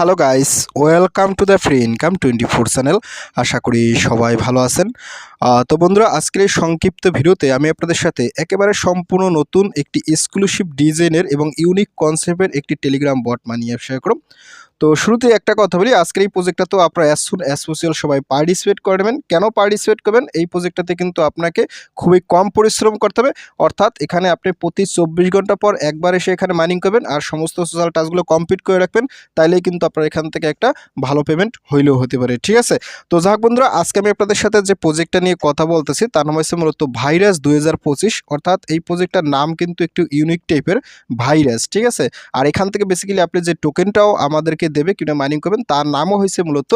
Hello guys welcome to the free income twenty four channel আশা করি সবাই ভালো আছেন। তো বন্ধুরা, আজকের এই সংক্ষিপ্ত ভিডিওতে আমি আপনাদের সাথে একেবারে সম্পূর্ণ নতুন একটি এক্সক্লুসিভ ডিজাইনের এবং ইউনিক কনসেপ্টের একটি টেলিগ্রাম বট মানিয়ে শেয়ার করব। তো শুরুতে একটা কথা বলি, আজকের এই প্রজেক্টটা তো আপনারা অ্যাজ সুন অ্যাজ পসিবল সবাই পার্টিসিপেট করবেন কেন পার্টিসিপেট করবেন? এই প্রজেক্টটাতে কিন্তু আপনাকে খুবই কম পরিশ্রম করতে হবে। অর্থাৎ এখানে আপনি প্রতি চব্বিশ ঘণ্টা পর একবার এসে এখানে মাইনিং করবেন আর সমস্ত সোশ্যাল টাস্কগুলো কমপ্লিট করে রাখবেন। তাইলেই কিন্তু আপনার এখান থেকে একটা ভালো পেমেন্ট হইলেও হতে পারে, ঠিক আছে? তো যাক বন্ধুরা, আজকে আমি আপনাদের সাথে যে প্রজেক্টটা নিয়ে কথা বলতেছি, তার নাম হচ্ছে মূলত ভাইরাস দু হাজার পঁচিশ। অর্থাৎ এই প্রজেক্টটার নাম কিন্তু একটু ইউনিক টাইপের ভাইরাস, ঠিক আছে? আর এখান থেকে বেসিক্যালি আপনি যে টোকেনটাও আমাদেরকে দেবে কিনা মাইনিং করবেন, তার নামও হয়েছে মূলত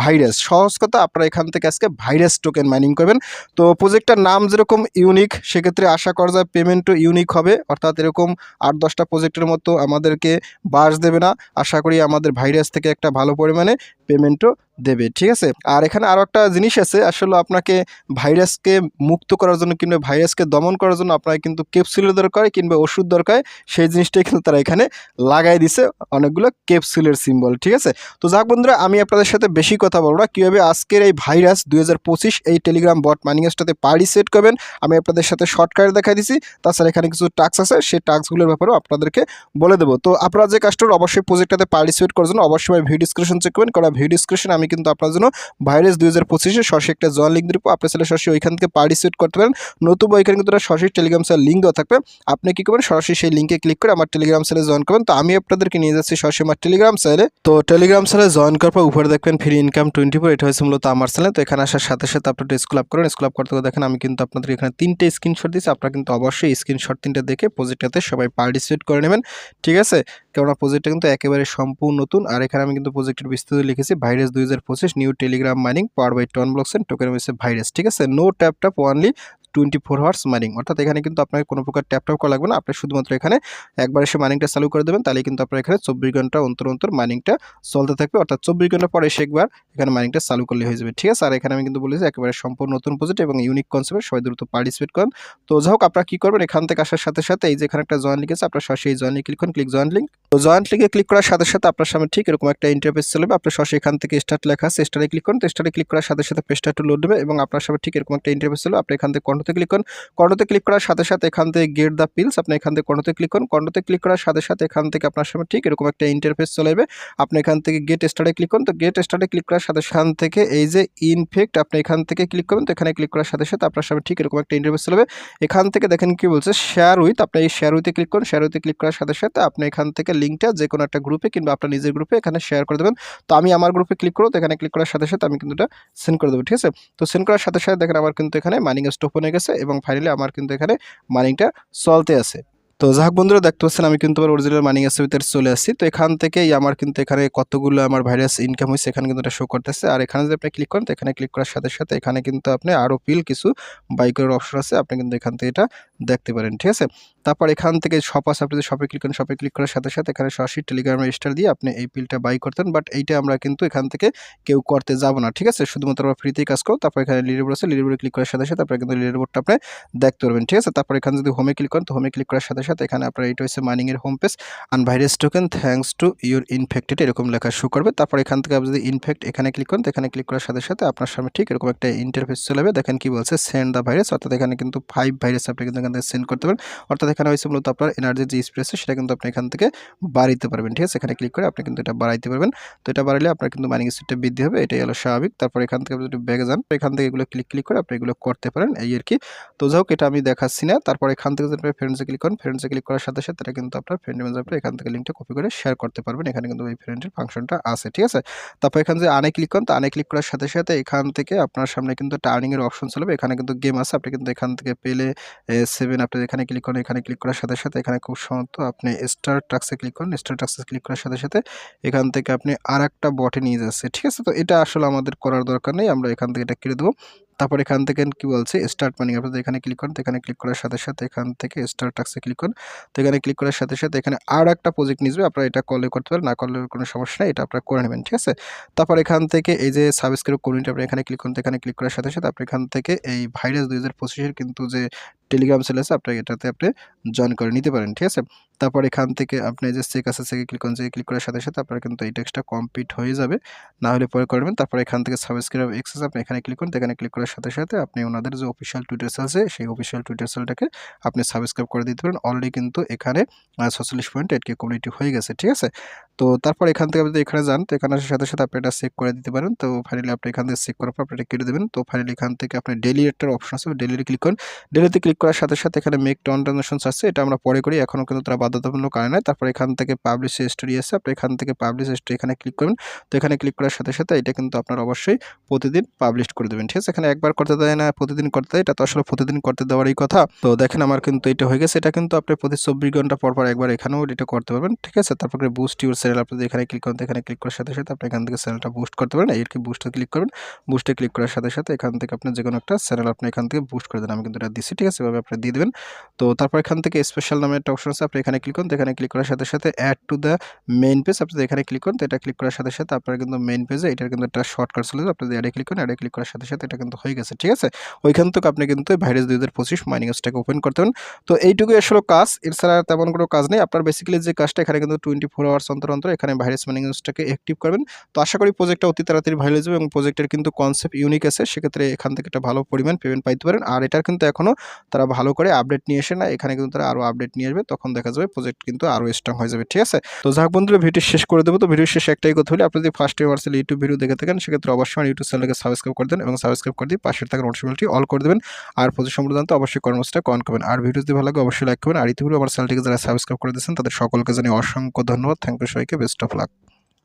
ভাইরাস। সহজ কথা, আপনারা এখান থেকে আজকে ভাইরাস টোকেন মাইনিং করবেন। তো প্রজেক্টটার নাম যেরকম ইউনিক সেক্ষেত্রে আশা করা যায় পেমেন্টও ইউনিক হবে। অর্থাৎ এরকম আট দশটা প্রজেক্টের মতো আমাদেরকে বাস দেবে না। আশা করি আমাদের ভাইরাস থেকে একটা ভালো পরিমাণে পেমেন্টও দেবে, ঠিক আছে? আর এখানে আরও একটা জিনিস আছে, আসলে আপনাকে ভাইরাসকে মুক্ত করার জন্য কিংবা ভাইরাসকে দমন করার জন্য আপনার কিন্তু ক্যাপসুলের দরকার কিংবা ওষুধ দরকার, সেই জিনিসটাই কিন্তু তারা এখানে লাগাই দিছে অনেকগুলো ক্যাপসুলের সিম্বল, ঠিক আছে? তো যাক বন্ধুরা, আমি আপনাদের সাথে বেশি কথা বলব না। কীভাবে আজকের এই ভাইরাস দুই হাজার পঁচিশ এই টেলিগ্রাম বট মানিংসটাতে সেট করবেন, আমি আপনাদের সাথে শর্টকাট দেখাই দিছি। তাছাড়া এখানে কিছু টাস্ক আছে, সেই টাস্কগুলোর ব্যাপারেও আপনাদেরকে বলে দেবো। তো আপনারা যে কাজটা অবশ্যই প্রজেক্টটাতে পার্টিসিপেট করার জন্য অবশ্যই ভিডিও ডিসক্রিপশন চেক করবেন, কারণ ভিডিও ডিসক্রিপশন আমি কিন্তু আপনার জন্য ভাইরাস দুই হাজার পঁচিশে সরাসরি একটা জয়েন লিঙ্ক দিব। আপনি চাইলে সরাসরি ওইখান থেকে পার্টিসিপেট করতে পারেন। নতুবা ওইখানে কিন্তু সরাসরি টেলিগ্রাম সেল লিঙ্ক দেওয়া থাকবে। আপনি কী করবেন? সরাসরি সেই লিঙ্কে ক্লিক করে আমার টেলিগ্রাম সেলে জয়েন করবেন। তো আমি আপনাদেরকে নিয়ে যাচ্ছি সরাসরি আমার টেলিগ্রাম সেলে তো টেলিগ্রাম সেলে জয়েন করার পর উপরে দেখবেন ফ্রি ইনকাম টোয়েন্টি ফোর এটা হয়েছে মূলত আমার চ্যানেল তো এখানে আসার সাথে সাথে আপনার স্কুল আপ করেন। স্কুল আপ করতে করতে দেখেন আমি কিন্তু আপনাদের এখানে তিনটে স্ক্রিনশট দিচ্ছি আপনারা কিন্তু অবশ্যই স্ক্রিনশট তিনটে দেখে প্রজেক্টটাতে সবাই পার্টিসিপেট করে নেবেন। ঠিক আছে? কেননা প্রজেক্টটা কিন্তু একেবারে সম্পূর্ণ নতুন। আর এখানে আমি কিন্তু প্রজেক্টের বিস্তৃত লিখেছি ভাইরাস দুই হাজার পঁচিশ new Telegram mining power by ton blocks and token virus ঠিক আছে? No tap tap only twenty four hours mining অর্থাৎ এখানে কিন্তু আপনাকে কোনো প্রকার ট্যাপ ট্যাপ করা লাগবে না। আপনি শুধুমাত্র এখানে একবার এসে মাইনিংটা চালু করে দেবেন তাহলে কিন্তু আপনার এখানে চব্বিশ ঘণ্টা অন্তর অন্তর মাইনিংটা চলতে থাকবে। অর্থাৎ চব্বিশ ঘণ্টা পরে এসে একবার এখানে মাইনিংটা চালু করলে হয়ে যাবে, ঠিক আছে? আর এখানে আমি কিন্তু বলেছি একেবারে সম্পূর্ণ নতুন প্রজেক্ট এবং ইউনিক কনসেপ্ট সবাই দ্রুত পার্টিসিপেট করেন। তো যাই হোক, আপনারা কী করবেন? এখান থেকে আসার সাথে সাথে এই যে এখানে একটা জয়েন লিঙ্ক আছে, আপনার সরাসরি জয়েন ক্লিক করুন ক্লিক জয়েন লিঙ্ক তো জয়েন্ট লিঙ্কে ক্লিক করার সাথে সাথে আপনার সামনে ঠিক এরকম একটা ইন্টারফেস চলবে আপনি সরাসরি এখান থেকে স্টার্ট লেখা আছে স্টার্টে ক্লিক করুন, তো স্টার্টে ক্লিক করার সাথে সাথে পেজটা লোড দেবে এবং আপনার সামনে ঠিক এরকম একটা ইন্টারফেস চলবে আপনি এখান থেকে কন্ট্রোতে ক্লিক করুন। কন্ট্রোতে ক্লিক করার সাথে সাথে এখান থেকে গেট দ্য পিলস আপনি এখান থেকে কন্ট্রোতে ক্লিক করুন। কন্ট্রোতে ক্লিক করার সাথে সাথে এখান থেকে আপনার সামনে ঠিক এরকম একটা ইন্টারফেস চলে যাবে আপনি এখান থেকে গেট স্টার্টে ক্লিক করুন। তো গেট স্টার্টে ক্লিক করার সাথে এখান থেকে এই যে ইনফেক্ট আপনি এখান থেকে ক্লিক করুন। তো এখানে ক্লিক করার সাথে সাথে আপনার সামনে ঠিক এরকম একটা ইন্টারফেস চলবে এখান থেকে দেখেন কি বলছে? শেয়ার উইথ আপনি এই শেয়ার উইথে ক্লিক করুন। শেয়ার উইথে ক্লিক করার সাথে সাথে আপনি এখান থেকে লিঙ্কটা যে কোনো একটা গ্রুপে কিংবা আপনার নিজের গ্রুপে এখানে শেয়ার করে দেবেন। তো আমি আমার গ্রুপে ক্লিক করব। তো এখানে ক্লিক করার সাথে সাথে আমি কিন্তু এটা সেন্ড করে দেবো। ঠিক আছে? তো সেন্ড করার সাথে সাথে দেখেন আমার কিন্তু এখানে মাইনিং স্টপ হয়ে গেছে এবং ফাইনালি আমার কিন্তু এখানে মাইনিংটা চলতে আছে। তো যাক বন্ধুরা, দেখতে পাচ্ছেন আমি কিন্তু আমার অরিজিনাল মানি এসে ভিতরে চলে আসছি। তো এখান থেকেই আমার কিন্তু এখানে কতগুলো আমার ভাইরাস ইনকাম হয়েছে এখানে কিন্তু এটা শো করতেছে। আর এখানে যদি আপনি ক্লিক করেন, তো এখানে ক্লিক করার সাথে সাথে এখানে কিন্তু আপনি আরও পিল কিছু বাই করার অপশন আছে। আপনি কিন্তু এখান থেকে এটা দেখতে পারেন, ঠিক আছে? তারপর এখান থেকে শপ আছে, আপনি শপে ক্লিক করেন শপে ক্লিক করার সাথে সাথে এখানে সরাসরি টেলিগ্রামে স্টার দিয়ে আপনি এই পিলটা বাই করতেন। বাট এইটা আমরা কিন্তু এখান থেকে কেউ করতে যাব না, ঠিক আছে? শুধুমাত্র আমরা ফ্রিতেই কাজ করো তারপর এখানে লিডার বোর্ড আছে লিডার বোর্ডে ক্লিক করার সাথে সাথে আপনার কিন্তু লিডার বোর্ডটা আপনি দেখতে পারবেন, ঠিক আছে? তারপর এখানে যদি হোমে ক্লিক করেন, তো হোমে ক্লিক করার সাথে সাথে এখানে আপনার এইটা হচ্ছে মাইনিং এর home page An virus token thanks to your infected এরকম লেখা শো করবে। তারপর এখান থেকে আপনি যদি ইনফেক্ট এখানে ক্লিক করেন এখানে ক্লিক করার সাথে সাথে আপনার সামনে ঠিক এরকম একটা ইন্টারফেস চলে যাবে। দেখেন কি বলছে সেন্ড দ্য ভাইরাস অর্থাৎ এখানে কিন্তু ফাইভ ভাইরাস আপনি কিন্তু এখান থেকে সেন্ড করতে পারেন অর্থাৎ এখানে হয়েছে মূলত আপনার এনার্জির যে স্প্রেস সেটা কিন্তু আপনি এখান থেকে বাড়াইতে পারবেন, ঠিক আছে? এখানে ক্লিক করে আপনি কিন্তু এটা বাড়াইতে পারবেন। তো এটা বাড়াইলে আপনার কিন্তু মাইনিং স্পিডটা বৃদ্ধি হবে, এটাই হলো স্বাভাবিক। তারপর এখান থেকে আপনি যদি ব্যাগে যান এখান থেকে এগুলো ক্লিক ক্লিক করে আপনি এগুলো করতে পারেন, এই আর কি। তো যাই হোক, এটা আমি দেখাচ্ছি না। তারপর এখান থেকে যদি আপনি ফ্রেন্ডসে ক্লিক করেন ফ্রেন্ডসে ক্লিক করার সাথে সাথে কিন্তু আপনার ফ্রেন্ড মেজার এখান থেকে লিঙ্কটা কপি করে শেয়ার করতে পারবেন। এখানে কিন্তু এই ফ্রেন্ডের ফাংশনটা আছে, ঠিক আছে? তারপর এখানে যে আনে ক্লিক করেন, তো আনে ক্লিক করার সাথে সাথে এখান থেকে আপনার সামনে কিন্তু টার্নিং এর অপশন চলবে এখানে কিন্তু গেম আছে, আপনি কিন্তু এখান থেকে পেলে সেভেন আপনি এখানে ক্লিক করেন, এখানে ক্লিক করার সাথে সাথে এখানে খুব সম্ভবত আপনি স্টার টাক্সে ক্লিক করেন স্টার টাক্সে ক্লিক করার সাথে সাথে এখান থেকে আপনি আর একটা বটে নিয়ে যাচ্ছে, ঠিক আছে? তো এটা আসলে আমাদের করার দরকার নেই, আমরা এখান থেকে এটা কেটে দেবো। তারপর এখান থেকে কি বলছে? স্টার্ট মানি আপনাদের এখানে ক্লিক করেন, তো এখানে ক্লিক করার সাথে সাথে এখান থেকে স্টার্ট টাক্সে ক্লিক করুন। তো এখানে ক্লিক করার সাথে সাথে এখানে আর একটা প্রজেক্ট নিয়ে আপনারা এটা কলে করতে পারেন, না করলে কোনো সমস্যা নেই, এটা আপনারা করে নেবেন, ঠিক আছে? তারপর এখান থেকে এই যে সাবস্ক্রাইব কমিউনিটি আপনি এখানে ক্লিক করুন এখানে ক্লিক করার সাথে সাথে আপনি এখান থেকে এই ভাইরাস দুই হাজার পঁচিশের কিন্তু যে টেলিগ্রাম সেল আছে আপনার এটাতে আপনি জয়েন করে নিতে পারেন, ঠিক আছে? তারপর এখান থেকে আপনি যে চেক আছে চেকে ক্লিক করেন চেকে ক্লিক করার সাথে সাথে আপনার কিন্তু এই টেক্সটটা কমপ্লিট হয়ে যাবে। না হলে পরে করবেন, তারপর এখান থেকে সাবস্ক্রাইব এক্সেস আপনি এখানে ক্লিক করেন, এখানে ক্লিক করার সাথে সাথে আপনি ওনাদের যে অফিসিয়াল টুইটার আছে, সেই অফিসিয়াল টুইটার সেলটাকে আপনি সাবস্ক্রাইব করে দিতে পারেন। অলরেডি কিন্তু এখানে ছচল্লিশ পয়েন্ট এইট কে কমিউনিটি হয়ে গেছে, ঠিক আছে? তো তারপর এখান থেকে আপনি এখানে যান, তো এখানে আসার সাথে সাথে আপনি এটা চেক করে দিতে পারেন। তো ফাইনালি আপনি এখান থেকে চেক করার পর আপনি কেটে দেবেন। তো ফাইনালি এখান থেকে আপনি ডেলি একটা অপশন আছে ডেলিতে ক্লিক করেন। ডেলিতে ক্লিক করার সাথে সাথে এখানে মেক টন ট্রানজাকশন আছে, এটা আমরা পরে করি, এখনও কিন্তু তারা বাধ্যতামূলক করে নাই। তারপর এখান থেকে পাবলিশ স্টোরি আছে, আপনি এখান থেকে পাবলিশ স্টোরি এখানে ক্লিক করবেন। তো এখানে ক্লিক করার সাথে সাথে এটা কিন্তু আপনার অবশ্যই প্রতিদিন পাবলিশ করে দেবেন, ঠিক আছে? এখানে একবার করতে দেয় না, প্রতিদিন করতে দেয়, এটা তো আসলে প্রতিদিন করতে দেওয়ারই কথা। তো দেখেন আমার কিন্তু এটা হয়ে গেছে, এটা কিন্তু আপনি প্রতি চব্বিশ ঘণ্টা পর পর একবার এখানেও এটা করতে পারবেন, ঠিক আছে? তারপর বুস্ট ইউর চ্যানেল আপনি এখানে ক্লিক করেন এখানে ক্লিক করার সাথে সাথে আপনি এখান থেকে চ্যানেলটা বুস্ট করতে পারেন এর কি বুস্টে ক্লিক করবেন বুস্টে ক্লিক করার সাথে সাথে এখান থেকে আপনি যে কোনো একটা চ্যানেল আপনি এখান থেকে বুস্ট করে দেন, আমি কিন্তু এটা দিচ্ছি ঠিক আছে? এভাবে আপনি দিয়ে দেবেন। তো তারপর এখান থেকে স্পেশাল নামে একটা অপশন আছে, আপনি এখানে ক্লিক করুন। এখানে ক্লিক করার সাথে সাথে add to the main page আপনি এখানে ক্লিক করুন এটা ক্লিক করার সাথে সাথে আপনার কিন্তু মেইন পেজে এটার কিন্তু একটা শর্টকাট চলে যাবে। আপনি অ্যাডে ক্লিক করুন অ্যাডে ক্লিক করার সাথে সাথে এটা কিন্তু হয়ে গেছে, ঠিক আছে? ওইখান থেকে আপনি কিন্তু ভাইরাস দুই হাজার পঁচিশ মাইনিং স্ট্যাক ওপেন করতে তো এইটুকুই আসলে কাজ। এছাড়া তেমন কোনো কাজ নেই। আপনার বেসিক্যালি যে কাজটা এখানে কিন্তু টোয়েন্টি ফোর আওয়ার্স অন্তর অন্তর এখানে ভাইরাস মাইনিং স্ট্যাকে অ্যাক্টিভ করবেন। তো আশা করি প্রজেক্টটা অতি তাড়াতাড়ি ভাইরাল যাবে এবং প্রজেক্টের কিন্তু কনসেপ্ট ইউনিক আছে। সেক্ষেত্রে এখান থেকে একটা ভালো পরিমাণ পেমেন্ট পাইতে পারেন। আর এটার কিন্তু এখনও তারা ভালো করে আপডেট নিয়ে এসে না, এখানে কিন্তু তারা আরও আপডেট নিয়ে আসবে, তখন দেখা যাবে প্রজেক্ট কিন্তু আরও স্ট্রং হয়ে যাবে, ঠিক আছে? তো যাক বন্ধুরা ভিডিও শেষ করে দেবো। তো ভিডিও শেষে একটাই কথা হলে আপনি যদি ফার্স্ট আসলে ইউটিউব ভিডিও দেখে থাকেন, সেক্ষেত্রে অবশ্যই আমার ইউটিউব চ্যানেলকে সাবস্ক্রাইব করে দেন এবং সাবস্ক্রাইব করে দিয়ে পাশের থাকা নোটিফিকেশনটি অল করে দেবেন। আর সম্প্রদান তো অবশ্যই কর্মসটা কন করবেন। আর ভিডিও যদি ভালো লাগে, অবশ্যই লাইক করবেন। আর ইতিপূর্বে আমার চ্যানেলটিকে যারা সাবস্ক্রাইব করে দিয়েছেন, তাদের সকলকে জানিয়ে অসংখ্য ধন্যবাদ। থ্যাংক ইউ সবাইকে বেস্ট অফ লাক